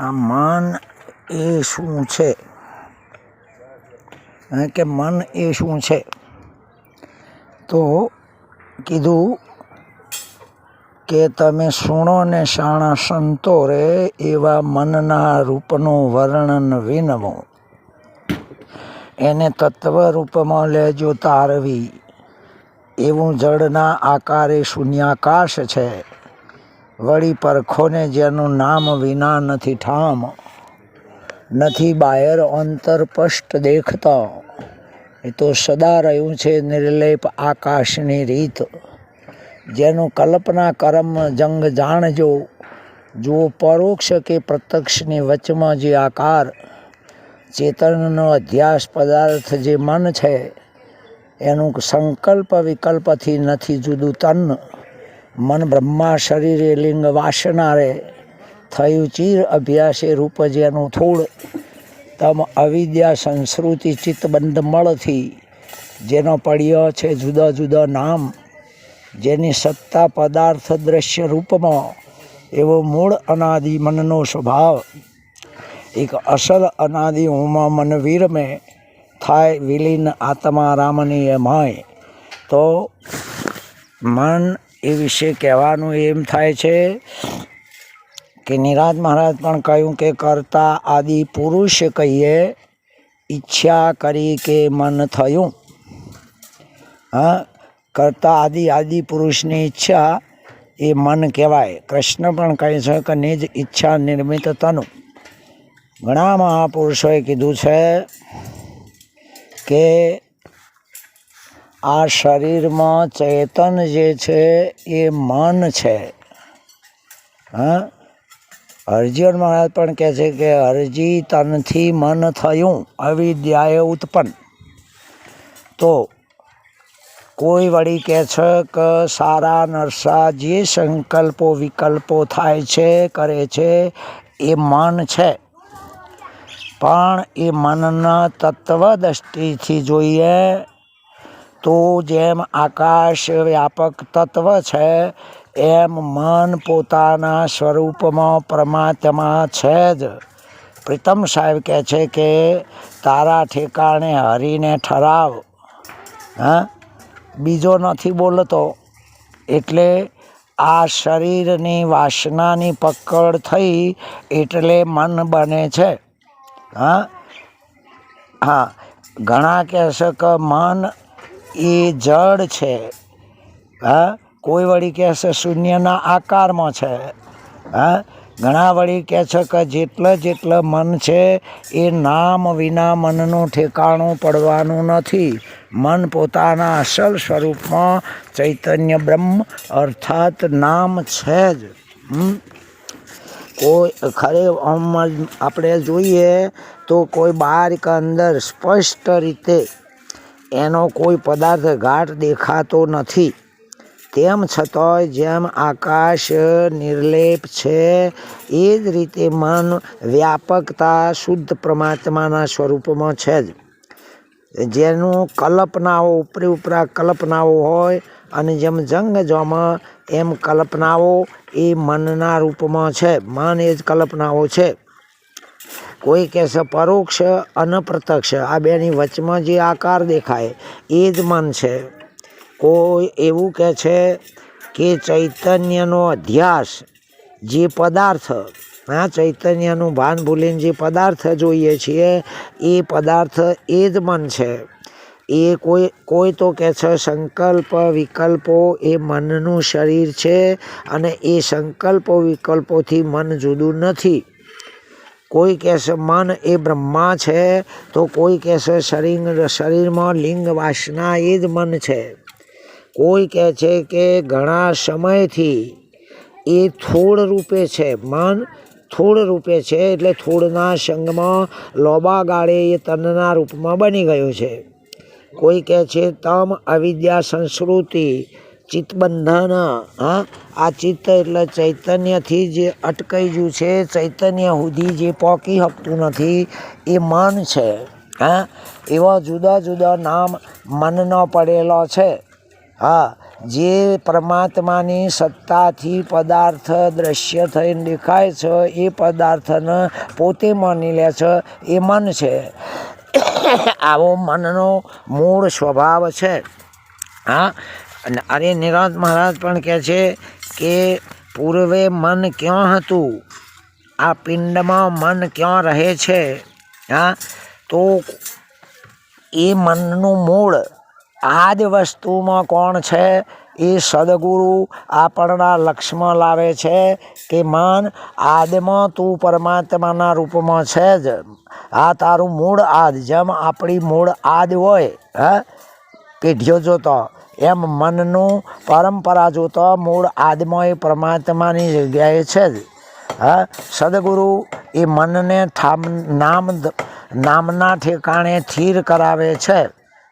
આ મન એ શું છે? કે મન એ શું છે? તો કીધું કે તમે સુણો ને શાણા સંતો રે એવા મનના રૂપનું વર્ણન વિનવો. એને તત્વરૂપમાં લેજો તારવી. એવું જળના આકારે શૂન્યાકાશ છે. વળી પરખોને જેનું નામ વિના નથી ઠામ, નથી બાયર અંતર સ્પષ્ટ દેખતા. એ તો સદા રહ્યું છે નિર્લેપ આકાશની રીત. જેનું કલ્પના કર્મ જંગ જાણજો. જુઓ પરોક્ષ કે પ્રત્યક્ષની વચમાં જે આકાર, ચેતનનો અધ્યાસ પદાર્થ જે મન છે, એનું સંકલ્પ વિકલ્પથી નથી જુદું તન. મન બ્રહ્મા શરીરે લિંગ વાસનારે થયું ચીર અભ્યાસે રૂપ જેનું થોડ. તમ અવિદ્યા સંસ્કૃતિ ચિત્તબંધ મળથી, જેનો પડ્યો છે જુદા જુદા નામ, જેની સત્તા પદાર્થ દ્રશ્ય રૂપમાં, એવો મૂળ અનાદિ મનનો સ્વભાવ. એક અસલ અનાદિ ઉમા મન વીરમે, થાય વિલીન આત્મા રામની એમાંય તો મન એ વિશે કહેવાનું એમ થાય છે કે નિરાજ મહારાજ પણ કહ્યું કે કરતા આદિ પુરુષ કહીએ, ઈચ્છા કરી કે મન થયું. હા, કરતા આદિ આદિ પુરુષની ઈચ્છા એ મન કહેવાય. કૃષ્ણ પણ કહે છે કે નિજ ઈચ્છા નિર્મિત તનુ. ઘણા મહાપુરુષોએ કીધું છે કે આ શરીરમાં ચેતન જે છે એ મન છે. હા? હરજીવન મહારાજ પણ કહે છે કે હરજી તનથી મન થયું, અવિદ્યાએ ઉત્પન્ન. તો કોઈ વળી કહે છે કે સારા નરસા જે સંકલ્પો વિકલ્પો થાય છે, કરે છે, એ મન છે. પણ એ મનના તત્વ દ્રષ્ટિથી જોઈએ તો જેમ આકાશ વ્યાપક તત્વ છે, એમ મન પોતાના સ્વરૂપમાં પરમાત્મા છે જ. પ્રીતમ સાહેબ કહે છે કે, તારા ઠેકાણે હરીને ઠરાવ. હા? બીજો નથી બોલતો. એટલે આ શરીરની વાસનાની પકડ થઈ એટલે મન બને છે. હા? હા. ઘણા કહેશે કે મન એ જડ છે. હા? કોઈ વળી કહે છે શૂન્યના આકારમાં છે. હા? ઘણા વળી કહે છે કે જેટલે જેટલે મન છે એ નામ વિના મનનું ઠેકાણું પડવાનું નથી. મન પોતાના અસલ સ્વરૂપમાં ચૈતન્ય બ્રહ્મ અર્થાત નામ છે જ. કોઈ ખરે આમ આપણે જોઈએ તો કોઈ બહાર કે અંદર સ્પષ્ટ રીતે એનો કોઈ પદાર્થ ઘાટ દેખાતો નથી. તેમ છતાંય જેમ આકાશ નિર્લેપ છે, એ જ રીતે મન વ્યાપકતા શુદ્ધ પરમાત્માના સ્વરૂપમાં છે જ. જેનું કલ્પનાઓ ઉપરી ઉપરા કલ્પનાઓ હોય અને જેમ જંગ જોમાં એમ કલ્પનાઓ એ મનના રૂપમાં છે. મન એ જ કલ્પનાઓ છે. કોઈ કહેશે પરોક્ષ અને પ્રત્યક્ષ. આ બેની વચમાં જે આકાર દેખાય, એ જ મન છે. કોઈ એવું કહે છે કે ચૈતન્યનો અધ્યાસ જે પદાર્થ, આ ચૈતન્યનું ભાન ભૂલીને જે પદાર્થ જોઈએ છીએ, એ પદાર્થ એ જ મન છે. એ કોઈ કોઈ તો કહે છે સંકલ્પ વિકલ્પો એ મનનું શરીર છે અને એ સંકલ્પો વિકલ્પોથી મન જુદું નથી. કોઈ કહેશે, મન એ બ્રહ્મા છે તો કોઈ કહેશે, શરીર, શરીરમાં લિંગ વાસના એ જ મન છે કોઈ કહે છે કે, ઘણા સમયથી એ થોડ રૂપે છે મન થોડ રૂપે છે એટલે થોડના સંગમાં લોબા ગાળે એ તનના રૂપમાં બની ગયું છે. કોઈ કહે છે, તમ અવિદ્યા સંસ્કૃતિ ચિત્તબંધન, હા? આ ચિત્ત એટલે ચૈતન્યથી જે અટકાઈ ગયું છે, ચૈતન્ય સુધી જે પોકી શકતું નથી, એ મન છે, હા? એવા જુદા જુદા નામ મનનો પડેલો છે, હા? જે પરમાત્માની સત્તાથી પદાર્થ દ્રશ્ય થઈને દેખાય છે, એ પદાર્થને પોતે માની લે છે, એ મન છે. આવો મનનો મૂળ સ્વભાવ છે, હા? અને અરે નિરાંત મહારાજ પણ કહે છે કે પૂર્વે મન ક્યાં હતું? આ પિંડમાં મન ક્યાં રહે છે? હા? તો એ મનનું મૂળ, આ જ વસ્તુમાં કોણ છે? એ સદગુરુ આપણના લક્ષ્યમાં લાવે છે કે મન, આદમાં તું પરમાત્માના રૂપમાં છે જ. આ તારું મૂળ આદ જેમ આપણી મૂળ આદ હોય, હા? પેઢીઓ જોતો. એમ મનનું પરંપરા જોતો મૂળ આદમય પરમાત્માની જગ્યાએ છે જ. હા, સદગુરુ એ મનને ઠામ નામ નામના ઠેકાણે સ્થિર કરાવે છે.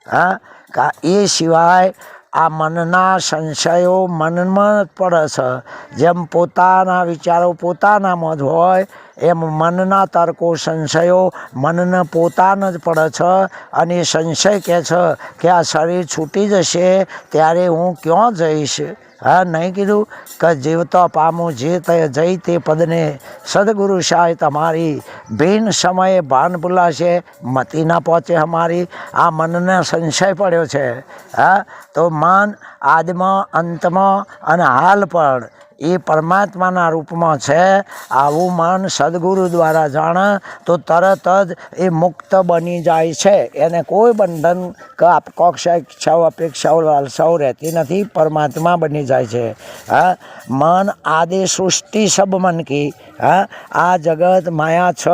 હા એ સિવાય આ મનના સંશયો મનમાં જ પડે છે. જેમ પોતાના વિચારો પોતાનામાં જ હોય, એમ મનના તર્કો સંશયો મનને પોતાને જ પડે છે. અને સંશય કહે છે કે આ શરીર છૂટી જશે, ત્યારે હું ક્યાં જઈશ? હા, નહીં કીધું? કે જીવતો પામું જે તે જઈ તે પદને સદગુરુ શાહ તમારી ભિન્ન સમયે ભાન ભૂલાશે, મતી ના પહોંચે અમારી. આ મનને સંશય પડ્યો છે. હા, તો મન આદમાં અંતમાં અને હાલ પણ એ પરમાત્માના રૂપમાં છે. આવું મન સદગુરુ દ્વારા જાણે તો તરત જ એ મુક્ત બની જાય છે. એને કોઈ બંધન કોક્ષાઓ અપેક્ષાઓ, લાલસાઓ રહેતી નથી. પરમાત્મા બની જાય છે. હા? મન આદે સૃષ્ટિ સબ મન કી. હા? આ જગત માયા છ,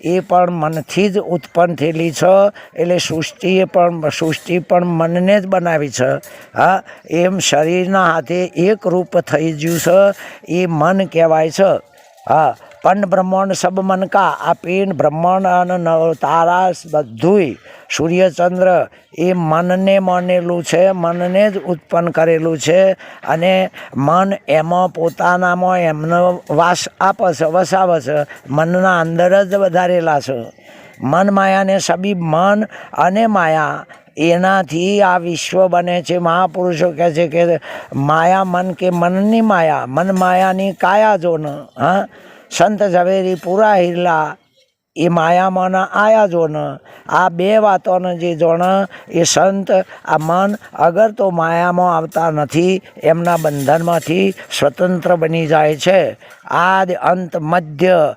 એ પણ મનથી જ ઉત્પન્ન થયેલી છે. એટલે સૃષ્ટિએ પણ સૃષ્ટિ પણ મનને જ બનાવી છે. હા? એમ શરીરના હાથે એક રૂપ થઈ ગયું છે. એ મન કહેવાય છે. હા, પણ બ્રહ્માંડ સબ મન કા, આ પેન બ્રહ્માંડ અને તારા બધુંય. સૂર્યચંદ્ર એ મનને માનેલું છે, મનને જ ઉત્પન્ન કરેલું છે અને મન એમાં પોતાનામાં એમનો વાસ આપે છે, વસાવે છે, મનના અંદર જ વધારેલા છે. મન માયાને સબી મન અને માયા એનાથી આ વિશ્વ બને છે. મહાપુરુષો કહે છે કે માયા મન કે મનની માયા, મન માયાની કાયા જો ન હા? સંત ઝવેરી પૂરા હિરલા એ માયામાં આયા જોન આ બે વાતોને જે જોણ, એ સંત, આ મન, અગર તો માયામાં આવતા નથી, એમના બંધનમાંથી સ્વતંત્ર બની જાય છે. આદ અંત મધ્ય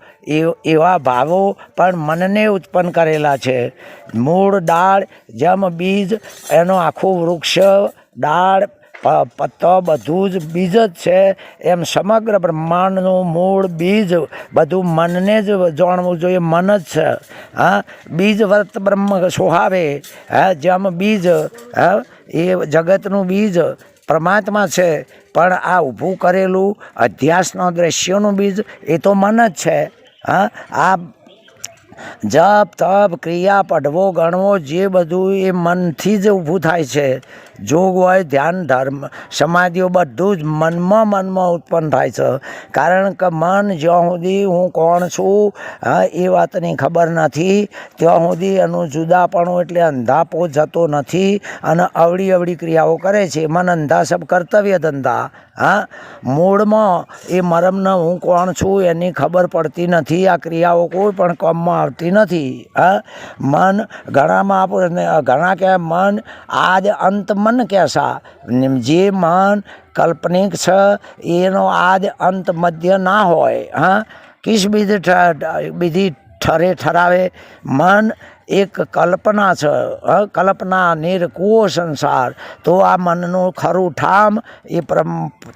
એવા ભાવો પણ મનને ઉત્પન્ન કરેલા છે. મૂળ ડાળ જેમ બીજ, એનો આખું વૃક્ષ ડાળ પત્તો બધું જ બીજ જ છે. એમ સમગ્ર બ્રહ્માંડનું મૂળ બીજ બધું મનને જ જાણવું જોઈએ. મન જ છે. હા? બીજ વર્ત બ્રહ્મ સોહાવે. હા, જેમ બીજ, હા, એ જગતનું બીજ પરમાત્મા છે. પણ આ ઊભું કરેલું અધ્યાસનો દ્રશ્યોનું બીજ એ તો મન જ છે. હા? આ જપ, તપ, ક્રિયા, પઢવો, ગણવો, જે બધું એ મનથી જ ઊભું થાય છે. જોગ હોય, ધ્યાન, ધર્મ, સમાધિઓ બધું જ મનમાં મનમાં ઉત્પન્ન થાય છે. કારણ કે મન જ્યાં સુધી હું કોણ છું, હા, એ વાતની ખબર નથી. ત્યાં સુધી એનું જુદાપણું એટલે અંધાપો જતો નથી અને અવળી અવળી ક્રિયાઓ કરે છે. મન અંધા સબ કર્તવ્ય ધંધા, હા. મૂળમાં એ મરમને હું કોણ છું એની ખબર પડતી નથી. આ ક્રિયાઓ કોઈ પણ કામમાં આવતી નથી. હા, મન ઘણામાં આપણે ઘણા કે મન આદ અંત મન કેસા? જે મન કાલ્પનિક છે, એનો આદ અંત મધ્ય ના હોય. હા, કિસ બીજી બીજી ઠરે ઠરાવે? મન એક કલ્પના છે? કલ્પના નિરકુઓ સંસાર. તો આ મનનું ખરું ઠામ, એ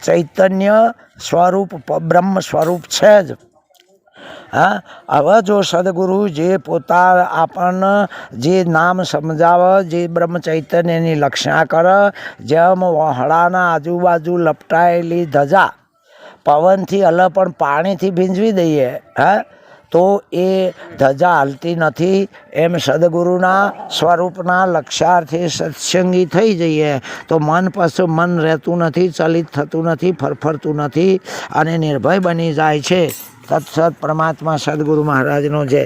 ચૈતન્ય સ્વરૂપ, બ્રહ્મ સ્વરૂપ છે જ. હા? હવે જો સદગુરુ જે પોતા આપણને જે નામ સમજાવે, જે બ્રહ્મ ચૈતન્યની લક્ષણા કરે, જેમ વહડાના આજુબાજુ લપટાયેલી ધજા, પવનથી અલગ પણ પાણીથી ભીંજવી દઈએ, હા? તો એ ધજા હાલતી નથી. એમ સદગુરુના સ્વરૂપના લક્ષ્યાર્થી સત્સંગી થઈ જઈએ. તો મન પાછું મન રહેતું નથી, ચલિત થતું નથી, ફરફરતું નથી અને નિર્ભય બની જાય છે. તત્સત પરમાત્મા સદગુરુ મહારાજનો જય.